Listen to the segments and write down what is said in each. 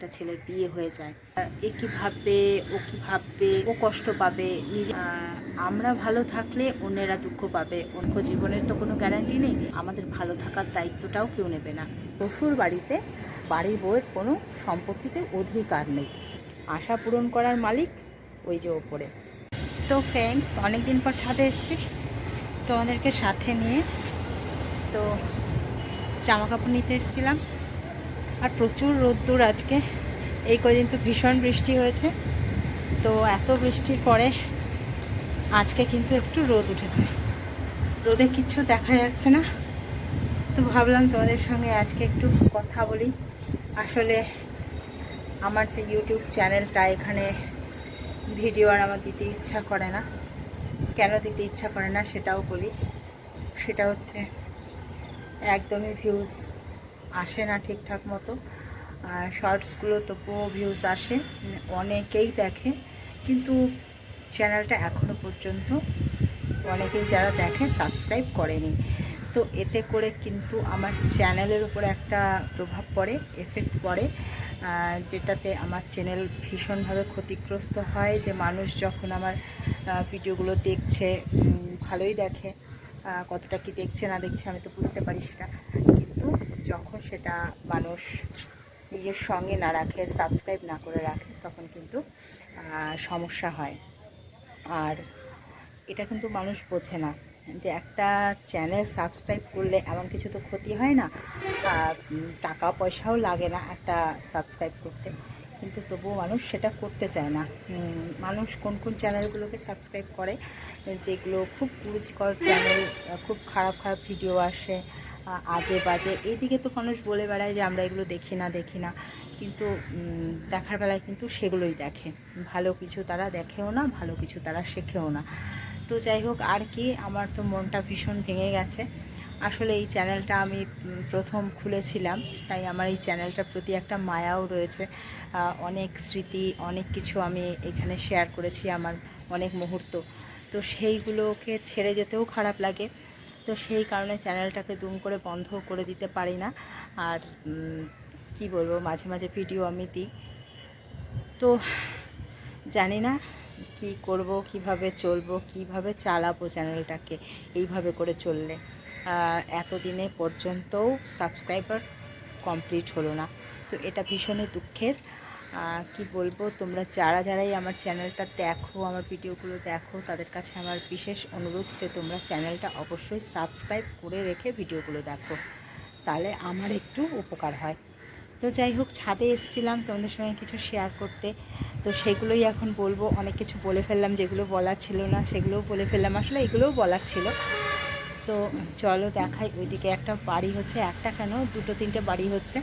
একটা ছেলের বিয়ে হয়ে যায়। এ কি ভাববে, ও কি ভাববে, ও কষ্ট পাবে, নিজে আমরা ভালো থাকলে অন্যেরা দুঃখ পাবে। অন্য জীবনের তো কোনো গ্যারান্টি নেই। আমাদের ভালো থাকার দায়িত্বটাও কেউ নেবে না। শ্বশুর বাড়িতে বাড়ির বউয়ের কোনো সম্পত্তিতে অধিকার নেই। আশা পূরণ করার মালিক ওই যে ওপরে। তো ফ্রেন্ডস অনেক দিন পর ছাদে এসেছি। তোমাদেরকে সাথে নিয়ে তো জামা কাপড় নিতে এসেছিলাম। আর প্রচুর রোদ্দুর আজকে। এই কদিন তো ভীষণ বৃষ্টি হয়েছে। তো এত বৃষ্টির পরে আজকে কিন্তু একটু রোদ উঠেছে। রোদে কিছু দেখা যাচ্ছে না। তো ভাবলাম তোমাদের সঙ্গে আজকে একটু কথা বলি। আসলে আমার যে ইউটিউব চ্যানেলটা, এখানে ভিডিও আর আমার দিতে ইচ্ছা করে না। কেন দিতে ইচ্ছা করে না সেটাও বলি। সেটা হচ্ছে, একদমই ভিউজ আসে না ঠিকঠাক মতো। শর্টসগুলো তবুও ভিউজ আসে, অনেকেই দেখে, কিন্তু চ্যানেলটা এখনও পর্যন্ত অনেকেই যারা দেখে সাবস্ক্রাইব করেনি। তো এতে করে কিন্তু আমার চ্যানেলের উপর একটা প্রভাব পড়ে এফেক্ট পড়ে যেটাতে আমার চ্যানেল ভীষণভাবে ক্ষতিগ্রস্ত হয়, যে মানুষ যখন আমার ভিডিওগুলো দেখছে ভালোই দেখে কতটা কি দেখছে না দেখছে আমি তো বুঝতে পারি সেটা। যখন সেটা মানুষ নিজের সঙ্গে না রাখে সাবস্ক্রাইব না করে রাখে, তখন কিন্তু সমস্যা হয়। আর এটা কিন্তু মানুষ বোঝে না যে একটা চ্যানেল সাবস্ক্রাইব করলে এমন কিছু তো ক্ষতি হয় না। টাকা পয়সাও লাগে না একটা সাবস্ক্রাইব করতে। কিন্তু তবুও মানুষ সেটা করতে চায় না। মানুষ কোন কোন চ্যানেলগুলোকে সাবস্ক্রাইব করে, যেগুলো খুব রুচিকর চ্যানেল খুব খারাপ খারাপ ভিডিও আসে আজে বাজে। এইদিকে তো মানুষ বলে বেড়ায় যে আমরা এগুলো দেখি না দেখি না। কিন্তু দেখার বেলায় কিন্তু সেগুলোই দেখে। ভালো কিছু তারা দেখেও না, ভালো কিছু তারা শেখেও না। তো যাই হোক, আর কি, আমার তো মনটা ভীষণ ভেঙে গেছে। আসলে এই চ্যানেলটা আমি প্রথম খুলেছিলাম। তাই আমার এই চ্যানেলটার প্রতি একটা মায়াও রয়েছে। অনেক স্মৃতি, অনেক কিছু আমি এখানে শেয়ার করেছি আমার অনেক মুহূর্ত। তো সেইগুলোকে ছেড়ে যেতেও খারাপ লাগে। তো সেই কারণে চ্যানেলটাকে দুম করে বন্ধ করে দিতে পারি না। আর কি বলব, মাঝে মাঝে ভিডিও আমি দিই। তো জানি না কি করব, কীভাবে চলবো, কীভাবে চালাবো চ্যানেলটাকে, এইভাবে করে চললে। এতদিনে পর্যন্তও সাবস্ক্রাইবার কমপ্লিট হলো না। তো এটা ভীষণই দুঃখের। কি বলব, তোমরা যারা যারাই আমার চ্যানেলটা দেখো, আমার ভিডিওগুলো দেখো, তাদের কাছে আমার বিশেষ অনুরোধ যে তোমরা চ্যানেলটা অবশ্যই সাবস্ক্রাইব করে রেখে ভিডিওগুলো দেখো, তাহলে আমার একটু উপকার হয়। তো যাই হোক, ছাদে এসেছিলাম তোমাদের সঙ্গে কিছু শেয়ার করতে। তো সেগুলোই এখন বলব, অনেক কিছু বলে ফেললাম যেগুলো বলার ছিল না, সেগুলোও বলে ফেললাম। আসলে এগুলোও বলার ছিল। তো চলো দেখাই, ওইদিকে একটা বাড়ি হচ্ছে, একটা কেন, দুটো তিনটে বাড়ি হচ্ছে।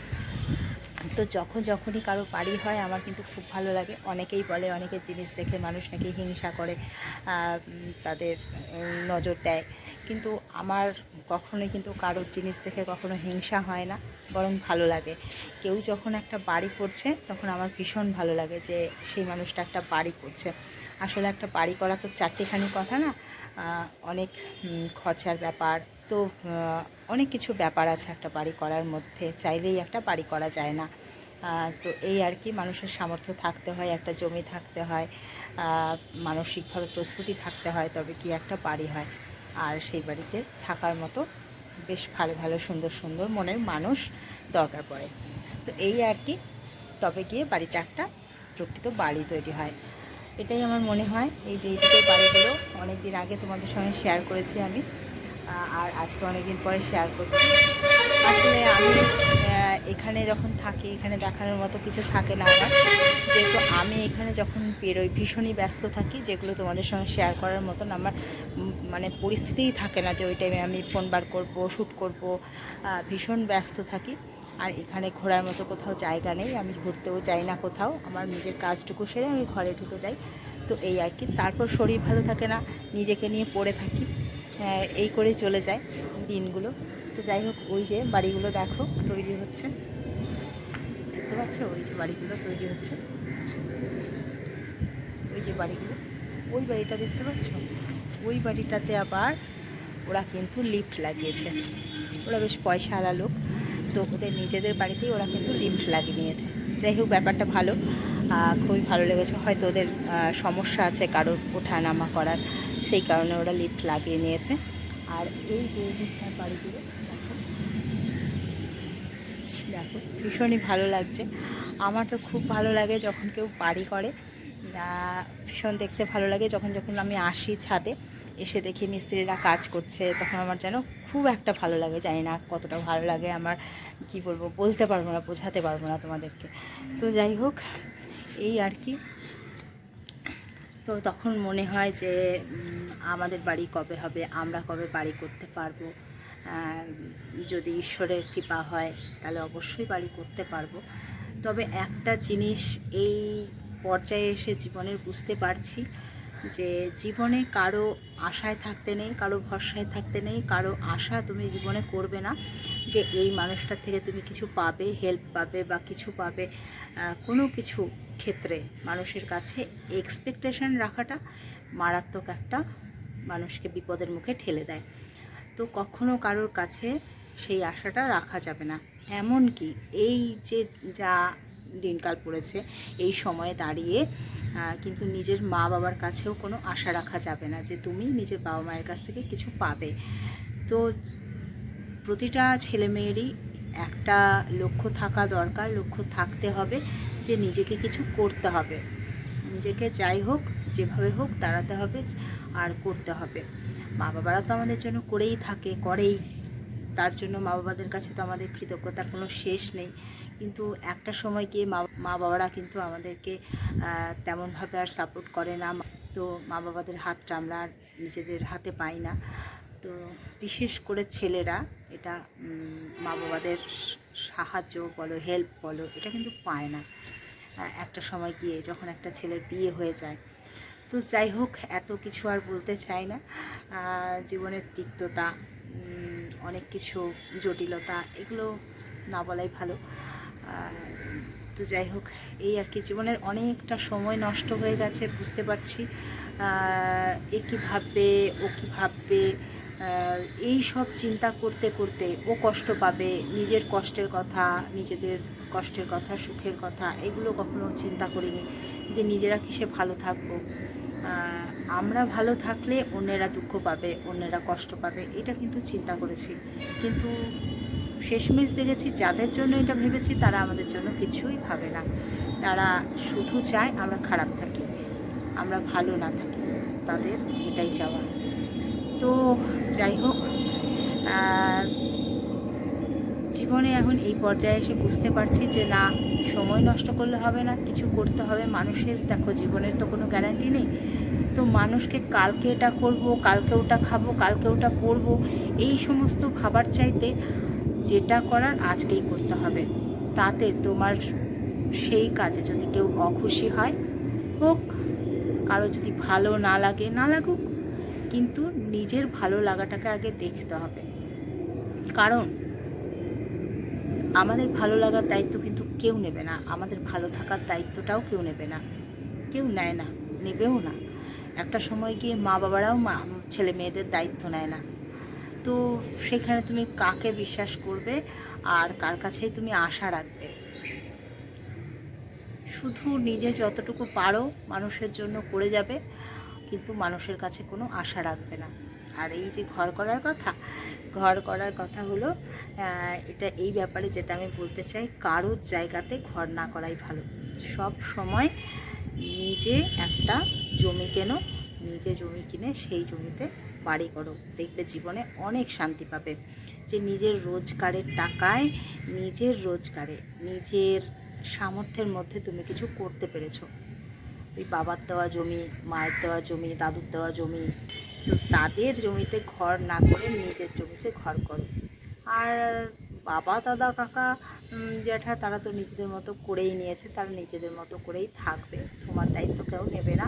তো যখন যখনই কারও বাড়ি হয়, আমার কিন্তু খুব ভালো লাগে। অনেকেই বলে অনেকের জিনিস দেখে মানুষ নাকি হিংসা করে তাদের নজর দেয়। কিন্তু আমার কখনোই কিন্তু কারোর জিনিস দেখে কখনো হিংসা হয় না, বরং ভালো লাগে। কেউ যখন একটা বাড়ি করছে, তখন আমার ভীষণ ভালো লাগে যে সেই মানুষটা একটা বাড়ি করছে। আসলে একটা বাড়ি করা তো চারটেখানি কথা না? অনেক খরচার ব্যাপার। তো অনেক কিছু ব্যাপার আছে একটা বাড়ি করার মধ্যে, চাইলেই একটা বাড়ি করা যায় না। তো এই আর কি মানুষের সামর্থ্য থাকতে হয়, একটা জমি থাকতে হয় মানসিকভাবে প্রস্তুতি থাকতে হয়, তবে কি একটা বাড়ি হয়। আর সেই বাড়িতে থাকার মতো বেশ ভালো ভালো, সুন্দর সুন্দর মনের মানুষ দরকার পড়ে। তো এই আর কি, তবে গিয়ে বাড়িটা একটা প্রকৃত বাড়ি তৈরি হয়। এটাই আমার মনে হয়, এই যে এইদিকে বাড়িগুলো অনেক দিন আগে তোমাদের সঙ্গে শেয়ার করেছি আমি। আর আজকে অনেক দিন পরে শেয়ার করছি। আসলে আমি এখানে যখন থাকি, এখানে দেখানোর মতো কিছু থাকে না আমার। যেহেতু আমি এখানে যখন বেরোই, ভীষণই ব্যস্ত থাকি, যেগুলো তোমাদের সঙ্গে শেয়ার করার মতন আমার মানে পরিস্থিতিই থাকে না যে ওই টাইমে আমি ফোন বার করব শ্যুট করব। ভীষণ ব্যস্ত থাকি। আর এখানে ঘোরার মতো কোথাও জায়গা নেই, আমি ঘুরতেও যাই না কোথাও। আমার নিজের কাজটুকু সেরে আমি ঘরে ঢুকে যাই। তো এই আর কি। তারপর শরীর ভালো থাকে না, নিজেকে নিয়ে পড়ে থাকি। এই করে চলে যায় দিনগুলো। তো যাই হোক, ওই যে বাড়িগুলো দেখো, তৈরি হচ্ছে। দেখতে পাচ্ছ? ওই যে বাড়িগুলো তৈরি হচ্ছে। ওই যে বাড়িগুলো। ওই বাড়িটা দেখতে পাচ্ছ? ওই বাড়িটাতে আবার ওরা কিন্তু লিফট লাগিয়েছে। ওরা বেশ পয়সা আলা লোক। তো ওদের নিজেদের বাড়িতেই ওরা কিন্তু লিফট লাগিয়ে নিয়েছে। যাই হোক, ব্যাপারটা ভালো। খুবই ভালো লেগেছে। হয়তো ওদের সমস্যা আছে কারোর ওঠা নামা করার। সেই কারণে ওরা লিফট লাগিয়ে নিয়েছে। আর এই দিকটার বাড়িগুলো দেখো ভীষণই ভালো লাগছে। আমার তো খুব ভালো লাগে যখন কেউ বাড়ি করে। ভীষণ দেখতে ভালো লাগে যখন যখন আমি আসি ছাদে, এসে দেখি মিস্ত্রিরা কাজ করছে, তখন আমার যেন খুব একটা ভালো লাগে। জানি না কতটা ভালো লাগে আমার, কি বলব, বলতে পারব না, বোঝাতে পারব না তোমাদেরকে। তো যাই হোক, এই আর কি। তো তখন মনে হয় যে আমাদের বাড়ি কবে হবে, আমরা কবে বাড়ি করতে পারব? যদি ঈশ্বরের কৃপা হয়, তাহলে অবশ্যই বাড়ি করতে পারব। তবে একটা জিনিস এই পর্যায়ে এসে জীবনের বুঝতে পারছি যে জীবনে কারও আশায় থাকতে নেই, কারও ভরসায় থাকতে নেই, কারও আশা তুমি জীবনে করবে না, যে এই মানুষটার থেকে তুমি কিছু পাবে হেল্প পাবে বা কিছু পাবে কোনো কিছু ক্ষেত্রে মানুষের কাছে এক্সপেকটেশন রাখাটা মারাত্মক একটা মানুষকে বিপদের মুখে ঠেলে দেয়। তো কখনো কারোর কাছে সেই আশাটা রাখা যাবে না। এমন কি এই যে যা দিনকাল পড়েছে, এই সময়ে দাঁড়িয়ে কিন্তু নিজের মা বাবার কাছেও কোনো আশা রাখা যাবে না যে তুমি নিজের বাবা মায়ের কাছ থেকে কিছু পাবে। তো প্রতিটা ছেলে মেয়েরই একটা লক্ষ্য থাকা দরকার, লক্ষ্য থাকতে হবে যে নিজেকে কিছু করতে হবে। নিজেকে যাই হোক, যেভাবে হোক দাঁড়াতে হবে, আর করতে হবে। মা বাবারা তো আমাদের জন্য করেই থাকে, করেই। তার জন্য মা বাবাদের কাছে তো আমাদের কৃতজ্ঞতার কোনো শেষ নেই। কিন্তু একটা সময় গিয়ে মা বাবারা কিন্তু আমাদেরকে তেমনভাবে আর সাপোর্ট করে না। তো মা বাবাদের হাতটা আমরা আর নিজেদের হাতে পাই না। তো বিশেষ করে ছেলেরা, এটা মা বাবাদের সাহায্য বলো হেল্প বলো, এটা কিন্তু পায় না। একটা সময় গিয়ে যখন একটা ছেলের বিয়ে হয়ে যায়। তো যাই হোক, এত কিছু আর বলতে চাই না। জীবনের তিক্ততা অনেক কিছু জটিলতা, এগুলো না বলাই ভালো। তো যাই হোক, এই আর কি, জীবনের অনেকটা সময় নষ্ট হয়ে গেছে, বুঝতে পারছি। এ কী ভাববে, ও কী ভাববে? এই সব চিন্তা করতে করতে ও কষ্ট পাবে, নিজের কষ্টের কথা, নিজেদের কষ্টের কথা, সুখের কথা, এগুলো কখনো চিন্তা করিনি যে নিজেরা কিসে ভালো থাকব। আমরা ভালো থাকলে অন্যেরা দুঃখ পাবে, অন্যেরা কষ্ট পাবে, এটা কিন্তু চিন্তা করেছি। কিন্তু শেষমেশ দেখেছি, যাদের জন্য এটা ভেবেছি তারা আমাদের জন্য কিছুই ভাবে না। তারা শুধু চায় আমরা খারাপ থাকি, আমরা ভালো না থাকি, তাদের এটাই চাওয়া। তো যাই হোক জীবনে এখন এই পর্যায়ে এসে বুঝতে পারছি যে না, সময় নষ্ট করলে হবে না, কিছু করতে হবে। মানুষের, দেখো জীবনের তো কোনো গ্যারান্টি নেই। তো মানুষকে কালকে এটা করব, কালকে ওটা খাব, কালকে ওটা পরবো এই সমস্ত ভাবার চাইতে যেটা করার আজকেই করতে হবে। তাতে তোমার সেই কাজে যদি কেউ অখুশি হয়, হোক, কারও যদি ভালো না লাগে, না লাগুক, কিন্তু নিজের ভালো লাগাটাকে আগে দেখতে হবে। কারণ আমাদের ভালো লাগার দায়িত্ব কিন্তু কেউ নেবে না। আমাদের ভালো থাকার দায়িত্বটাও কেউ নেবে না। কেউ নেয় না, নেবেও না। একটা সময় গিয়ে মা বাবারাও মা ছেলে মেয়েদের দায়িত্ব নেয় না। তো সেখানে তুমি কাকে বিশ্বাস করবে আর কার কাছেই তুমি আশা রাখবে? শুধু নিজে যতটুকু পারো মানুষের জন্য করে যাবে, কিন্তু মানুষের কাছে কোনো আশা রাখবে না। আর এই যে ঘর করার কথা, ঘর করার কথা হলো এটা এই ব্যাপারে যেটা আমি বলতে চাই কারোর জায়গাতে ঘর না করাই ভালো। সব সময় নিজে একটা জমি কেনো, নিজে জমি কিনে সেই জমিতে বাড়ি করো, দেখবে জীবনে অনেক শান্তি পাবে। যে নিজের রোজগারের টাকায়, নিজের রোজগারে, নিজের সামর্থ্যের মধ্যে তুমি কিছু করতে পেরেছ। ওই বাবার দেওয়া জমি, মায়ের দেওয়া জমি, দাদুর দেওয়া জমি, তো তাদের জমিতে ঘর না করে নিজের জমিতে ঘর করো। আর বাবা, দাদা, কাকা জ্যাঠা, তারা তো নিজেদের মতো করেই নিয়েছে, তারা নিজেদের মতো করেই থাকবে। তোমার দায়িত্ব কেউ নেবে না।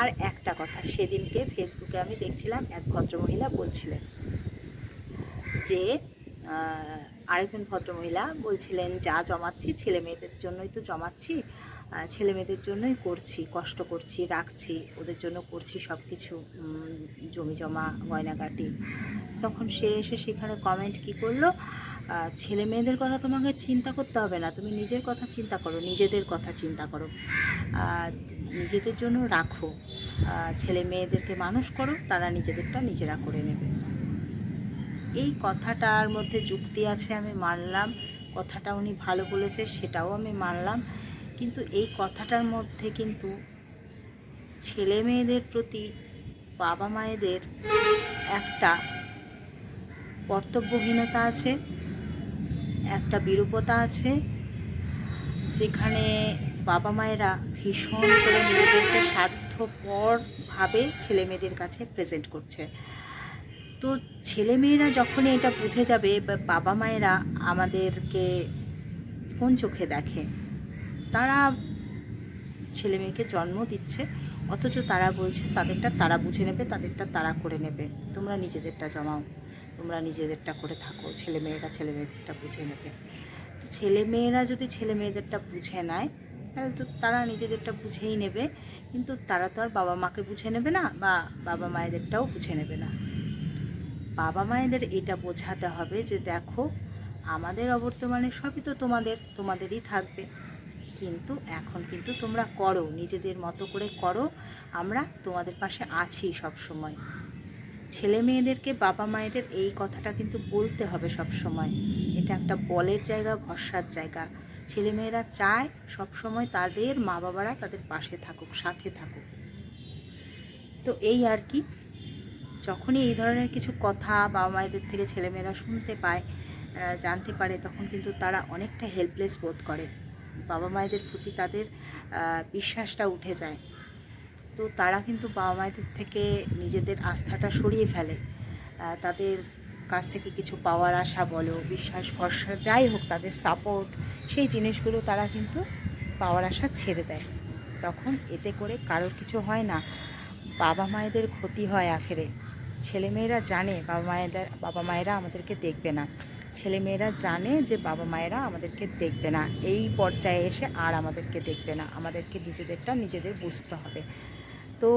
আর একটা কথা, সেদিনকে ফেসবুকে আমি দেখছিলাম এক ভদ্রমহিলা বলছিলেন যে আরেকজন ভদ্রমহিলা বলছিলেন, যা জমাচ্ছি ছেলে মেয়েদের জন্যই তো জমাচ্ছি ছেলে মেয়েদের জন্যই করছি, কষ্ট করছি, রাখছি, ওদের জন্য করছি সব কিছু জমি জমা, গয়নাগাটি। তখন সে এসে সেখানে কমেন্ট কি করল ছেলে মেয়েদের কথা তোমাকে চিন্তা করতে হবে না, তুমি নিজের কথা চিন্তা করো, নিজেদের কথা চিন্তা করো। নিজেদের জন্য রাখো। ছেলে মেয়েদেরকে মানুষ করো, তারা নিজেদেরটা নিজেরা করে নেবে। এই কথাটার মধ্যে যুক্তি আছে আমি মানলাম, কথাটা উনি ভালো বলেছে সেটাও আমি মানলাম। কিন্তু এই কথাটার মধ্যে কিন্তু ছেলে মেয়েদের প্রতি বাবা মায়েদের একটা কর্তব্যহীনতা আছে, একটা বিরূপতা আছে। যেখানে বাবা মায়েরা ভীষণ করে নিজেদেরকে স্বার্থপরভাবে ছেলে মেয়েদের কাছে প্রেজেন্ট করছে। তো ছেলে মেয়েরা যখনই এটা বুঝে যাবে বাবা মায়েরা আমাদেরকে কোন চোখে দেখে, তারা ছেলে মেয়েকে জন্ম দিচ্ছে, অথচ তারা বলছে তাদেরটা তারা বুঝে নেবে, তাদেরটা তারা করে নেবে। তোমরা নিজেদেরটা জমাও, তোমরা নিজেদেরটা করে থাকো, ছেলে মেয়েরা ছেলে মেয়েদেরটা বুঝে নেবে। তো ছেলে মেয়েরা যদি ছেলে মেয়েদেরটা বুঝে নেয় তাহলে তো তারা নিজেদেরটা বুঝেই নেবে। কিন্তু তারা তো আর বাবা মাকে বুঝে নেবে না বা বাবা মায়েদেরটাও বুঝে নেবে না। বাবা মায়েদের এটা বোঝাতে হবে যে দেখো, আমাদের অবর্তমানে সবই তো তোমাদের, তোমাদেরই থাকবে। কিন্তু এখন কিন্তু তোমরা করো, নিজেদের মতো করে করো, আমরা তোমাদের পাশে আছি সব সময় ছেলে মেয়েদেরকে বাবা মায়েদের এই কথাটা কিন্তু বলতে হবে সব সময় এটা একটা বলের জায়গা, ভরসার জায়গা। ছেলেমেয়েরা চায় সব সময় তাদের মা বাবারা তাদের পাশে থাকুক, সাথে থাকুক। তো এই আর কি, যখনই এই ধরনের কিছু কথা বাবা মায়েদের থেকে ছেলেমেয়েরা শুনতে পায় জানতে পারে, তখন কিন্তু তারা অনেকটা হেল্পলেস বোধ করে। বাবা মায়েদের প্রতি তাদের বিশ্বাসটা উঠে যায়। তো তারা কিন্তু বাবা মায়েদের থেকে নিজেদের আস্থাটা সরিয়ে ফেলে। তাদের কাছ থেকে কিছু পাওয়ার আশা বলো, বিশ্বাস, ভরসা, যাই হোক তাদের সাপোর্ট সেই জিনিসগুলো তারা কিন্তু পাওয়ার আশা ছেড়ে দেয়। তখন এতে করে কারোর কিছু হয় না। বাবা মায়েদের ক্ষতি হয় আখেরে। ছেলেমেয়েরা জানে বাবা মায়েদের বাবা মায়েরা আমাদেরকে দেখবে না। ছেলেমেয়েরা জানে যে বাবা মায়েরা আমাদেরকে দেখবে না। এই পর্যায়ে এসে আর আমাদেরকে দেখবে না। আমাদেরকে নিজেদেরটা নিজেদের বুঝতে হবে। তো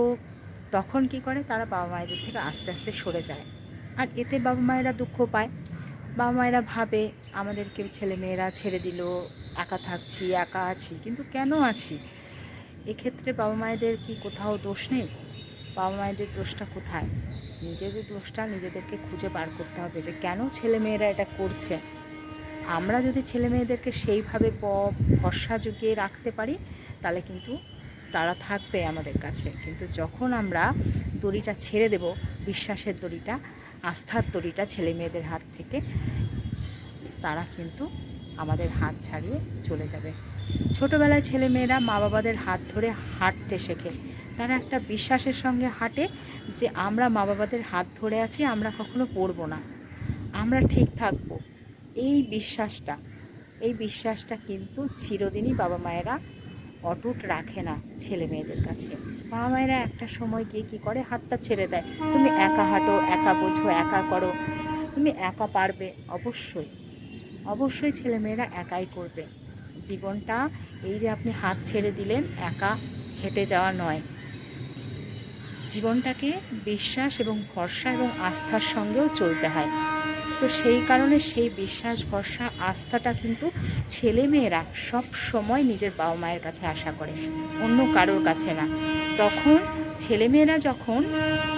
তখন কি করে? তারা বাবা মায়েদের থেকে আস্তে আস্তে সরে যায়। আর এতে বাবা মায়েরা দুঃখ পায়। বাবা মায়েরা ভাবে আমাদেরকে ছেলেমেয়েরা ছেড়ে দিল, একা থাকছি, একা আছি, কিন্তু কেন আছি? এক্ষেত্রে বাবা মায়েদের কি কোথাও দোষ নেই? বাবা মায়েদের দোষটা কোথায়? নিজেদের দোষটা নিজেদেরকে খুঁজে বার করতে হবে যে, কেন ছেলে মেয়েরা এটা করছে? আমরা যদি ছেলে মেয়েদেরকে সেইভাবে প- ভরসা জুগিয়ে রাখতে পারি, তাহলে কিন্তু তারা থাকবে আমাদের কাছে। কিন্তু যখন আমরা দড়িটা ছেড়ে দেব, বিশ্বাসের দড়িটা আস্থার দড়িটা ছেলে মেয়েদের হাত থেকে, তারা কিন্তু আমাদের হাত ছাড়িয়ে চলে যাবে। ছোটোবেলায় ছেলেমেয়েরা মা বাবাদের হাত ধরে হাঁটতে শেখে। তারা একটা বিশ্বাসের সঙ্গে হাঁটে যে, আমরা মা বাবাদের হাত ধরে আছি, আমরা কখনো পড়ব না। আমরা ঠিক থাকব। এই বিশ্বাসটা এই বিশ্বাসটা কিন্তু চিরদিনই বাবা মায়েরা অটুট রাখে না ছেলে মেয়েদের কাছে। বাবা মায়েরা একটা সময় গিয়ে কী করে? হাতটা ছেড়ে দেয়। তুমি একা হাঁটো, একা বোঝো, একা করো। তুমি একা পারবে? অবশ্যই। অবশ্যই ছেলেমেয়েরা একাই করবে। জীবনটা এই যে আপনি হাত ছেড়ে দিলেন, একা হেঁটে যাওয়া নয়। জীবনটাকে বিশ্বাস এবং ভরসা এবং আস্থার সঙ্গেও চলতে হয়। তো সেই কারণে সেই বিশ্বাস, ভরসা, আস্থাটা কিন্তু ছেলেমেয়েরা সব সময় নিজের বাবা মায়ের কাছে আশা করে, অন্য কারোর কাছে না। তখন ছেলেমেয়েরা যখন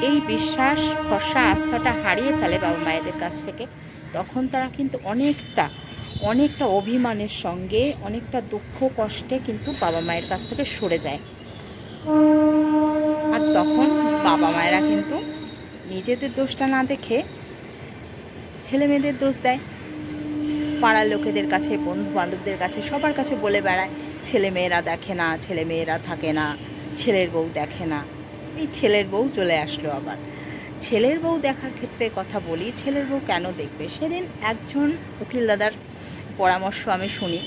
এই বিশ্বাস, ভরসা, আস্থাটা হারিয়ে ফেলে বাবা মায়েদের কাছ থেকে, তখন তারা কিন্তু অনেকটা অনেকটা অভিমানের সঙ্গে, অনেকটা দুঃখ কষ্টে কিন্তু বাবা মায়ের কাছ থেকে সরে যায়। আর তখন বাবা মায়েরা কিন্তু নিজেদের দোষটা না দেখে ছেলে মেয়েদের দোষ দেয়। পাড়ার লোকেদের কাছে বন্ধু বান্ধবদের কাছে, সবার কাছে বলে বেড়ায়, ছেলে মেয়েরা দেখে না, ছেলে মেয়েরা থাকে না, ছেলের বউ দেখে না। এই ছেলের বউ চলে আসলো আবার। ছেলের বউ দেখার ক্ষেত্রে কথা বলি, ছেলের বউ কেন দেখবে? সেদিন একজন উকিল দাদার পরামর্শ আমি শুনি।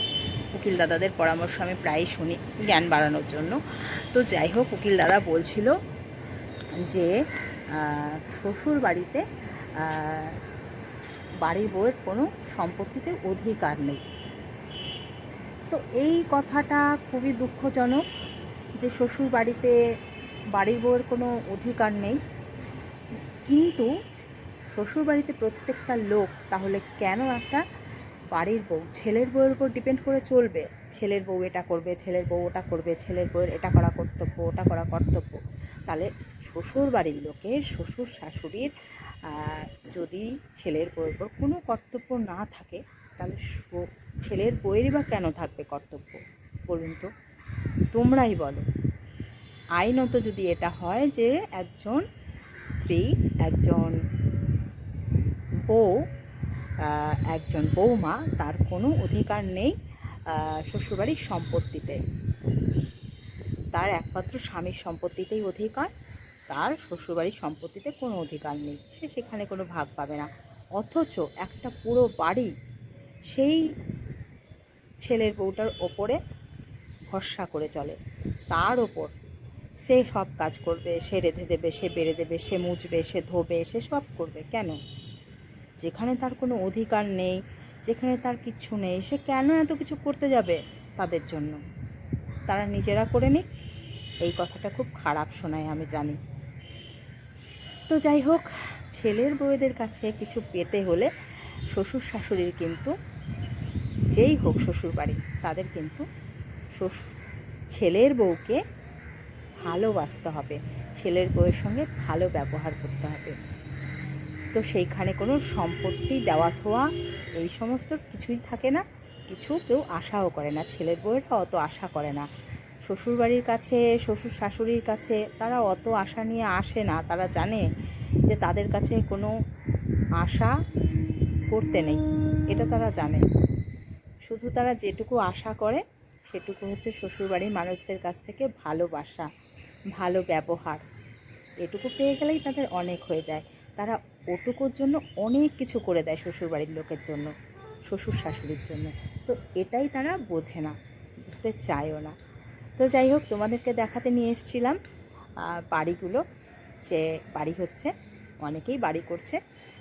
উকিল দাদাদের পরামর্শ আমি প্রায়ই শুনি জ্ঞান বাড়ানোর জন্য। তো যাই হোক, উকিল দাদা বলছিল যে শ্বশুর বাড়িতে বাড়ির বউয়ের কোনো সম্পত্তিতে অধিকার নেই। তো এই কথাটা খুবই দুঃখজনক যে, শ্বশুর বাড়িতে বাড়ির বউয়ের কোনো অধিকার নেই। কিন্তু শ্বশুর বাড়িতে প্রত্যেকটা লোক তাহলে কেন একটা বাড়ির বউ, ছেলের বউয়ের উপর ডিপেন্ড করে চলবে? ছেলের বউ এটা করবে, ছেলের বউ ওটা করবে, ছেলের বউয়ের এটা করা কর্তব্য, ওটা করা কর্তব্য। তাহলে শ্বশুর বাড়ির লোকের শ্বশুর শাশুড়ির যদি ছেলের বউয়ের উপর কোনো কর্তব্য না থাকে, তাহলে ছেলের বউয়েরই বা কেন থাকবে কর্তব্য? বলুন তো। তোমরাই বলো। আইনত যদি এটা হয় যে একজন স্ত্রী, একজন বউ একজন বৌমা, তার কোনো অধিকার নেই শ্বশুরবাড়ির সম্পত্তিতে। তার একমাত্র স্বামীর সম্পত্তিতেই অধিকার। তার শ্বশুরবাড়ির সম্পত্তিতে কোনো অধিকার নেই। সে সেখানে কোনো ভাগ পাবে না। অথচ একটা পুরো বাড়ি সেই ছেলের বউটার ওপরে ভরসা করে চলে। তার ওপর সে সব কাজ করবে, সে রেঁধে দেবে, সে বেড়ে দেবে, সে মুছবে, সে ধোবে, সে সব করবে। কেন? যেখানে তার কোনো অধিকার নেই, যেখানে তার কিচ্ছু নেই, সে কেন এত কিছু করতে যাবে তাদের জন্য? তারা নিজেরা করে নিক। এই কথাটা খুব খারাপ শোনায়, আমি জানি। তো যাই হোক, ছেলের বউয়েদের কাছে কিছু পেতে হলে শ্বশুর শাশুড়ির কিন্তু, যেই হোক শ্বশুর বাড়ি, তাদের কিন্তু ছেলের বউকে ভালোবাসতে হবে, ছেলের বউয়ের সঙ্গে ভালো ব্যবহার করতে হবে। তো সেইখানে কোনো সম্পত্তি, দেওয়া থোয়া এই সমস্ত কিছুই থাকে না, কিছু কেউ আশাও করে না, ছেলের বউয়েরা অত আশা করে না। শ্বশুরবাড়ির কাছে, শ্বশুর শাশুড়ির কাছে, তারা অত আশা নিয়ে আসে না। তারা জানে যে তাদের কাছে কোনো আশা করতে নেই। এটা তারা জানে। শুধু তারা যেটুকু আশা করে, সেটুকু হচ্ছে শ্বশুরবাড়ির মানুষদের কাছ থেকে ভালোবাসা, ভালো ব্যবহার। এটুকু পেয়ে গেলেই তাদের অনেক হয়ে যায়। তারা ওটুকুর জন্য অনেক কিছু করে দেয় শ্বশুরবাড়ির লোকের জন্য, শ্বশুর শাশুড়ির জন্য। তো এটাই তারা বোঝে না, বুঝতে চায়ও না। তো যাই হোক, তোমাদেরকে দেখাতে নিয়ে এসেছিলাম বাড়িগুলো, যে বাড়ি হচ্ছে, অনেকেই বাড়ি করছে।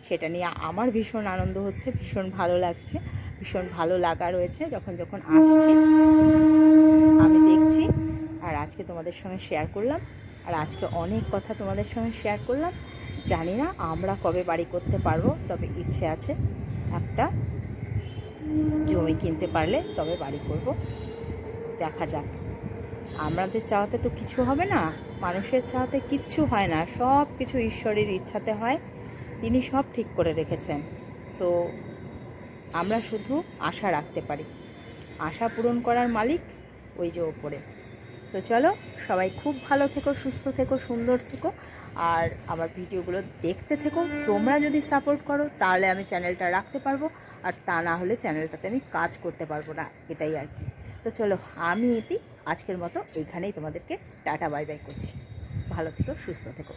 সেটা নিয়ে আমার ভীষণ আনন্দ হচ্ছে, ভীষণ ভালো লাগছে, ভীষণ ভালো লাগা রয়েছে যখন যখন আসছি। আমি দেখছি আর আজকে তোমাদের সঙ্গে শেয়ার করলাম। আর আজকে অনেক কথা তোমাদের সঙ্গে শেয়ার করলাম। জানি না আমরা কবে বাড়ি করতে পারব, তবে ইচ্ছে আছে একটা জমি কিনতে পারলে তবে বাড়ি করব। দেখা যাক। আমাদের চাওয়াতে তো কিছু হবে না, মানুষের চাওয়াতে কিচ্ছু হয় না, সব কিছু ঈশ্বরের ইচ্ছাতে হয়, তিনি সব ঠিক করে রেখেছেন। তো আমরা শুধু আশা রাখতে পারি, আশা পূরণ করার মালিক ওই যে ওপরে। তো চলো, সবাই খুব ভালো থেকো, সুস্থ থেকো, সুন্দর থেকো, আর আমার ভিডিওগুলো দেখতে থেকো। তোমরা যদি সাপোর্ট করো, তাহলে আমি চ্যানেলটা রাখতে পারব, আর তা না হলে চ্যানেলটাতে আমি কাজ করতে পারব না, এটাই আর কি। তো চলো, আমি ইতি আজকের মতো এইখানেই তোমাদেরকে টাটা বাই বাই করছি। ভালো থেকো সুস্থ থেকো।